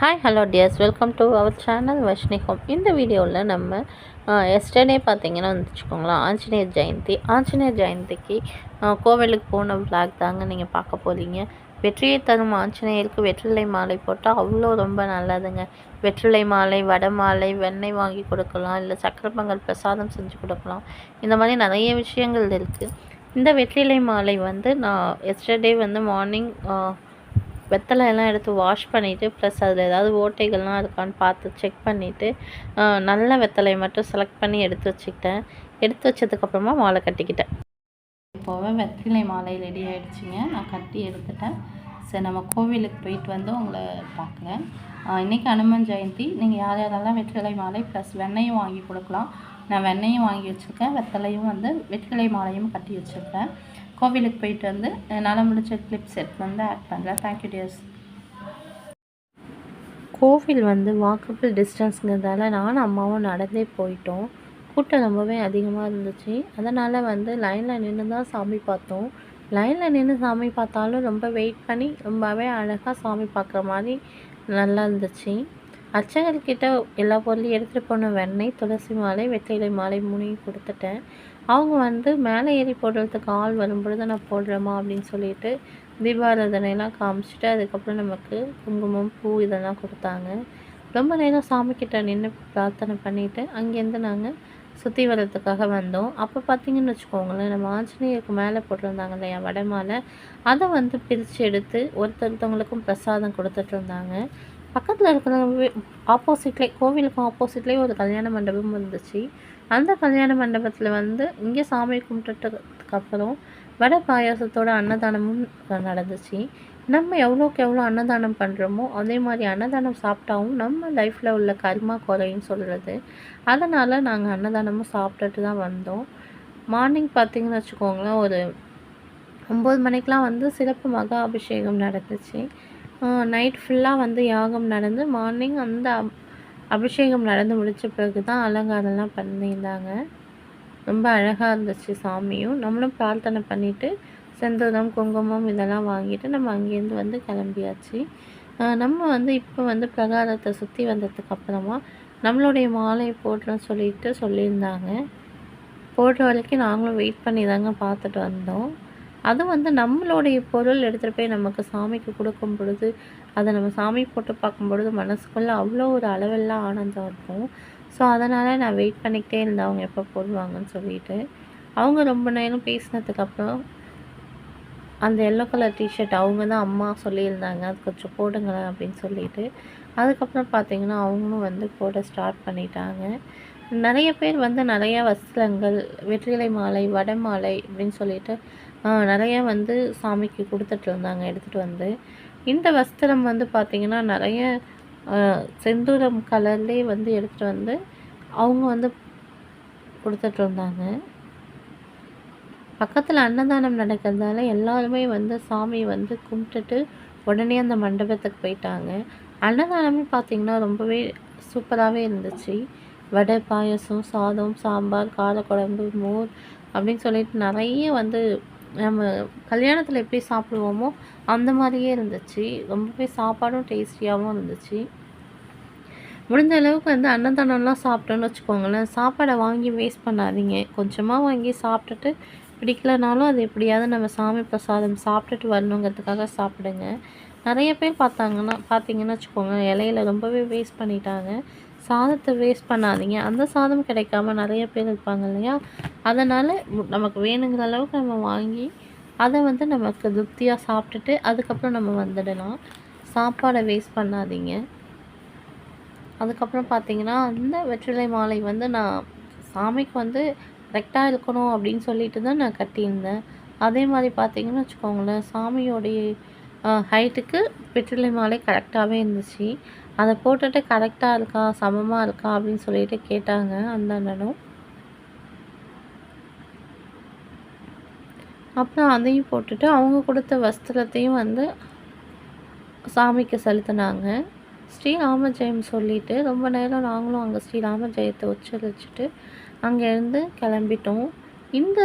Hi hello dears welcome to our channel Vashni home இந்த வீடியோவில் நம்ம எஸ்டர்டே பார்த்தீங்கன்னா வந்துச்சுக்கோங்களேன் ஆஞ்சநேயர் ஜெயந்தி. ஆஞ்சநேயர் ஜெயந்திக்கு கோவிலுக்கு போன விளாக் தாங்க நீங்கள் பார்க்க போகிறீங்க வெற்றியை தரும் ஆஞ்சநேயருக்கு வெற்றிலை மாலை போட்டால் அவ்வளோ ரொம்ப நல்லதுங்க. வெற்றிலை மாலை வடை மாலை வெண்ணெய் வாங்கி கொடுக்கலாம் இல்லை சக்கரை பொங்கல் பிரசாதம் செஞ்சு கொடுக்கலாம். இந்த மாதிரி நிறைய விஷயங்கள் இருக்குது இந்த வெற்றிலை மாலை வந்து நான் எஸ்டர்டே வந்து மார்னிங் வெத்தலை எல்லாம் எடுத்து வாஷ் பண்ணிவிட்டு ப்ளஸ் அதில் ஏதாவது ஓட்டைகள்லாம் இருக்கான்னு பார்த்து செக் பண்ணிவிட்டு நல்ல வெத்தலையை மட்டும் செலக்ட் பண்ணி எடுத்து வச்சுக்கிட்டேன். எடுத்து வச்சதுக்கப்புறமா மாலை கட்டிக்கிட்டேன். இப்போவே வெற்றிலை மாலை ரெடி ஆகிடுச்சிங்க நான் கட்டி எடுத்துட்டேன். சரி நம்ம கோவிலுக்கு போயிட்டு வந்து உங்களை பார்க்குறேன். இன்றைக்கி அனுமன் ஜெயந்தி. நீங்கள் யார் யாரெல்லாம் வெற்றிலை மாலை ப்ளஸ் வெண்ணையும் வாங்கி கொடுக்கலாம். நான் வெண்ணையும் வாங்கி வச்சுருக்கேன். வெத்தலையும் வந்து வெற்றிலை மாலையும் கட்டி வச்சுருக்கேன். கோவிலுக்கு போயிட்டு வந்து என்னால் முடிச்ச கிளிப் செட் வந்து ஆட் பண்ணுறேன் தேங்க்யூ டியர்ஸ் கோவில் வந்து வாக்கபிள் டிஸ்டன்ஸுங்கிறதால நானும் அம்மாவும் நடந்தே போயிட்டோம். கூட்டம் ரொம்பவே அதிகமாக இருந்துச்சு. அதனால் வந்து லைனில் நின்று தான் சாமி பார்த்தோம். லைனில் நின்று சாமி பார்த்தாலும் ரொம்ப வெயிட் பண்ணி ரொம்பவே அழகாக சாமி பார்க்குற மாதிரி நல்லா இருந்துச்சு. அர்ச்சகர்கிட்ட எல்லா பொருளையும் எடுத்துகிட்டு போன வெண்ணெய் துளசி மாலை வெற்றிலை மாலை மூணையும் கொடுத்துட்டேன். அவங்க வந்து மேலே ஏறி போடுறதுக்கு ஆள் வரும்பொழுது நான் போடுறேம்மா அப்படின்னு சொல்லிட்டு தீபாராதனைலாம் காமிச்சிட்டு அதுக்கப்புறம் நமக்கு குங்குமம் பூ இதெல்லாம் கொடுத்தாங்க. ரொம்ப நேரம் சாமிக்கிட்ட நின்று பிரார்த்தனை பண்ணிவிட்டு அங்கேருந்து நாங்கள் சுற்றி வர்றதுக்காக வந்தோம். அப்போ பார்த்தீங்கன்னு வச்சுக்கோங்களேன் நம்ம ஆஞ்சநேயருக்கு மேலே போட்டிருந்தாங்க இல்லையா வடை மாலை? அதை வந்து பிரித்து எடுத்து ஒருத்தருத்தவங்களுக்கும் பிரசாதம் கொடுத்துட்டு இருந்தாங்க. பக்கத்தில் இருக்கிற ஆப்போசிட்லேயே கோவிலுக்கும் ஆப்போசிட்லேயே ஒரு கல்யாண மண்டபம் இருந்துச்சு அந்த கல்யாண மண்டபத்தில் வந்து இங்கே சாமி கும்பிட்டுட்டதுக்கு வடை பாயாசத்தோட அன்னதானமும் நடந்துச்சு. நம்ம எவ்வளோக்கு எவ்வளோ அன்னதானம் பண்ணுறோமோ அதே மாதிரி அன்னதானம் சாப்பிட்டாவும் நம்ம லைஃப்பில் உள்ள கர்மா குறையும் சொல்கிறது அதனால் நாங்கள் அன்னதானமும் சாப்பிட்டுட்டு தான் வந்தோம். மார்னிங் பார்த்திங்கன்னு வச்சுக்கோங்களேன் ஒரு ஒம்பது மணிக்கெலாம் வந்து சிறப்பு மகா அபிஷேகம் நடந்துச்சு. நைட் ஃபுல்லாக வந்து யாகம் நடந்து மார்னிங் அந்த அபிஷேகம் நடந்து முடித்த பிறகு தான் அலங்காரம்லாம் பண்ணியிருந்தாங்க. ரொம்ப அழகாக இருந்துச்சு சாமியும். நம்மளும் பிரார்த்தனை பண்ணிவிட்டு செந்தூரம் குங்குமம் இதெல்லாம் வாங்கிட்டு நம்ம அங்கேருந்து வந்து கிளம்பியாச்சு. நம்ம வந்து இப்போ வந்து பிரகாரத்தை சுற்றி வந்ததுக்கு அப்புறமா நம்மளுடைய மாலை போடுறோன்னு சொல்லிட்டு சொல்லியிருந்தாங்க. போடுற வரைக்கும் நாங்களும் வெயிட் பண்ணி தாங்க பார்த்துட்டு வந்தோம். அது வந்து நம்மளுடைய பொருள் எடுத்துகிட்டு போய் நமக்கு சாமிக்கு கொடுக்கும் பொழுது அதை நம்ம சாமி போட்டு பார்க்கும் பொழுது மனசுக்குள்ளே அவ்வளோ ஒரு அளவெல்லாம் ஆனந்தம் இருக்கும். ஸோ அதனால் நான் வெயிட் பண்ணிக்கிட்டே இருந்தேன். அவங்க எப்போ போடுவாங்கன்னு சொல்லிட்டு. அவங்க ரொம்ப நேரம் பேசினதுக்கப்புறம் அந்த எல்லோ கலர் டிஷர்ட் அவங்க தான் அம்மா சொல்லியிருந்தாங்க. அது கொஞ்சம் போடுங்களேன் அப்படின்னு சொல்லிட்டு. அதுக்கப்புறம் பார்த்தீங்கன்னா அவங்களும் வந்து போட ஸ்டார்ட் பண்ணிட்டாங்க. நிறைய பேர் வந்து நிறைய வஸ்திரங்கள் வெற்றிலை மாலை வடை மாலை அப்படின்னு சொல்லிட்டு நிறைய வந்து சாமிக்கு கொடுத்துட்டு இருந்தாங்க எடுத்துகிட்டு வந்து. இந்த வஸ்திரம் வந்து பார்த்திங்கன்னா நிறைய செந்தூரம் கலர்லேயே வந்து எடுத்துகிட்டு வந்து அவங்க வந்து கொடுத்துட்டு இருந்தாங்க பக்கத்தில் அன்னதானம் நடக்கிறதால எல்லாருமே வந்து சாமி வந்து கும்பிட்டுட்டு உடனே அந்த மண்டபத்துக்கு போயிட்டாங்க. அன்னதானமே பார்த்திங்கன்னா ரொம்பவே சூப்பராகவே இருந்துச்சு. வடை பாயசம் சாதம் சாம்பார் காரக்குழம்பு மோர் அப்படின்னு சொல்லிட்டு நிறைய வந்து நம்ம கல்யாணத்தில் எப்படி சாப்பிடுவோமோ அந்த மாதிரியே இருந்துச்சு. ரொம்பவே சாப்பாடும் டேஸ்டியாகவும் இருந்துச்சு. முடிஞ்ச அளவுக்கு வந்து அன்னதானம்லாம் சாப்பிட்டோன்னு வச்சுக்கோங்களேன். சாப்பாடை வாங்கி வேஸ்ட் பண்ணாதீங்க. கொஞ்சமாக வாங்கி சாப்பிட்டுட்டு பிடிக்கலனாலும் அது எப்படியாவது நம்ம சாமி பிரசாதம் சாப்பிட்டுட்டு வரணுங்கிறதுக்காக சாப்பிடுங்க. நிறைய பேர் பார்த்தாங்கன்னா பார்த்தீங்கன்னு வச்சுக்கோங்க இலையில ரொம்பவே வேஸ்ட் பண்ணிட்டாங்க. சாதத்தை வேஸ்ட் பண்ணாதீங்க. அந்த சாதம் கிடைக்காம நிறைய பேர் இருப்பாங்க இல்லையா? அதனால் நமக்கு வேணுங்கிற அளவுக்கு நம்ம வாங்கி அதை வந்து நமக்கு திருப்தியாக சாப்பிட்டுட்டு அதுக்கப்புறம் நம்ம வந்துடலாம். சாப்பாடை வேஸ்ட் பண்ணாதீங்க. அதுக்கப்புறம் பார்த்தீங்கன்னா அந்த வெற்றிலை மாலை வந்து நான் சாமிக்கு வந்து கரெக்டாக இருக்கணும் அப்படின்னு சொல்லிட்டு தான் நான் கட்டியிருந்தேன். அதே மாதிரி பார்த்தீங்கன்னு வச்சுக்கோங்களேன் சாமியோடைய ஹைட்டுக்கு வெற்றிலை மாலை கரெக்டாகவே இருந்துச்சு. அதை போட்டுட்டு கரெக்டாக இருக்கா சமமாக இருக்கா அப்படின்னு சொல்லிட்டு கேட்டாங்க அந்த அண்ணனும். அப்புறம் அதையும் போட்டுட்டு அவங்க கொடுத்த வஸ்திரத்தையும் வந்து சாமிக்கு செலுத்தினாங்க. ஸ்ரீராம ஜெயம் சொல்லிட்டு ரொம்ப நேரம் நாங்களும் அங்கே ஸ்ரீராம ஜெயத்தை உச்சரிச்சுட்டு அங்கேருந்து கிளம்பிட்டோம். இந்த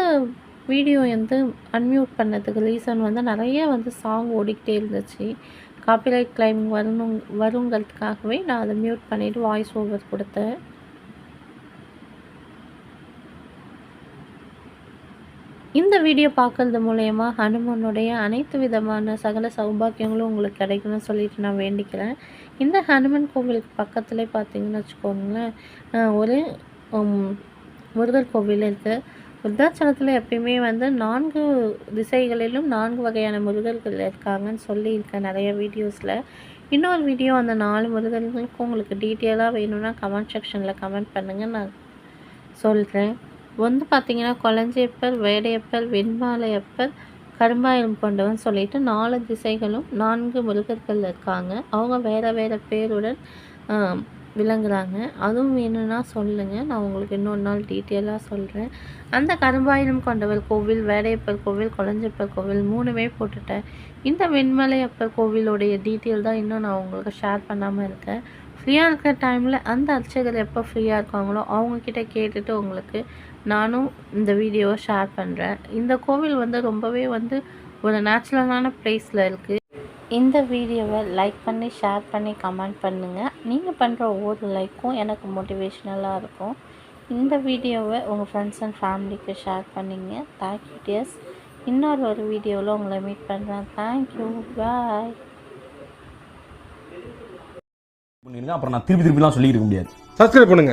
வீடியோ வந்து அன்மியூட் பண்ணதுக்கு ரீசன் வந்து நிறைய வந்து சாங் ஓடிக்கிட்டே இருந்துச்சு. காப்பிரைட் கிளைம் வரணும் வருங்கிறதுக்காகவே நான் அதை மியூட் பண்ணிவிட்டு வாய்ஸ் ஓவர் கொடுத்தேன். இந்த வீடியோ பார்க்கறது மூலயமா ஹனுமனுடைய அனைத்து விதமான சகல சௌபாக்கியங்களும் உங்களுக்கு கிடைக்கணும்னு சொல்லிட்டு நான் வேண்டிக்கிறேன். இந்த ஹனுமன் கோவிலுக்கு பக்கத்துலேயே பார்த்தீங்கன்னு வச்சுக்கோங்களேன் ஒரு முருகர் கோவில் இருக்குது விருத்தாச்சலத்தில் எப்பயுமே வந்து நான்கு திசைகளிலும் நான்கு வகையான முருகர்கள் இருக்காங்கன்னு சொல்லியிருக்கேன் நிறைய வீடியோஸில். இன்னொரு வீடியோ அந்த நாலு முருகர்களுக்கும் உங்களுக்கு டீட்டெயிலாக வேணும்னா கமெண்ட் செக்ஷனில் கமெண்ட் பண்ணுங்கள் நான் சொல்கிறேன் வந்து பார்த்திங்கன்னா கொலஞ்சியப்பர் வேடையப்பர் வெண்மாலையப்பர் கரும்பாயம் கொண்டவன் சொல்லிட்டு நாலு திசைகளும் நான்கு முருகர்கள் இருக்காங்க. அவங்க வேறு வேறு பேருடன் விளங்குறாங்க. அதுவும் வேணும்னா சொல்லுங்கள் நான் உங்களுக்கு இன்னொரு நாள் டீட்டெயிலாக சொல்கிறேன் அந்த கரும்பாயிரம் கொண்டவர் கோவில் வேடையப்பர் கோவில் கொளஞ்சியப்பர் கோவில் மூணுமே போட்டுட்டேன். இந்த வெண்மலையப்பர் கோவிலுடைய டீட்டெயில் தான் இன்னும் நான் உங்களுக்கு ஷேர் பண்ணாமல் இருக்கேன். ஃப்ரீயாக இருக்கிற டைமில் அந்த அர்ச்சகர் எப்போ ஃப்ரீயாக இருக்காங்களோ அவங்கக்கிட்ட கேட்டுட்டு உங்களுக்கு நானும் இந்த வீடியோவை ஷேர் பண்ணுறேன் இந்த கோவில் வந்து ரொம்பவே வந்து ஒரு நேச்சுரலான ப்ளேஸில் இருக்குது இந்த வீடியோவை லைக் பண்ணி ஷேர் பண்ணி கமெண்ட் பண்ணுங்கள் நீங்கள் பண்ணுற ஒவ்வொரு லைக்கும் எனக்கு மோட்டிவேஷ்னலாக இருக்கும். இந்த வீடியோவை உங்கள் ஃப்ரெண்ட்ஸ் அண்ட் ஃபேமிலிக்கு ஷேர் பண்ணிங்க. தேங்க்யூ டியர்ஸ் இன்னொரு ஒரு வீடியோவில் உங்களை மீட் பண்ணுறேன் தேங்க்யூ பாய் பண்ணிருங்க அப்புறம் நான் திருப்பி திருப்பிலாம் சொல்லியிருக்க முடியாது. சப்ஸ்கிரைப் பண்ணுங்கள்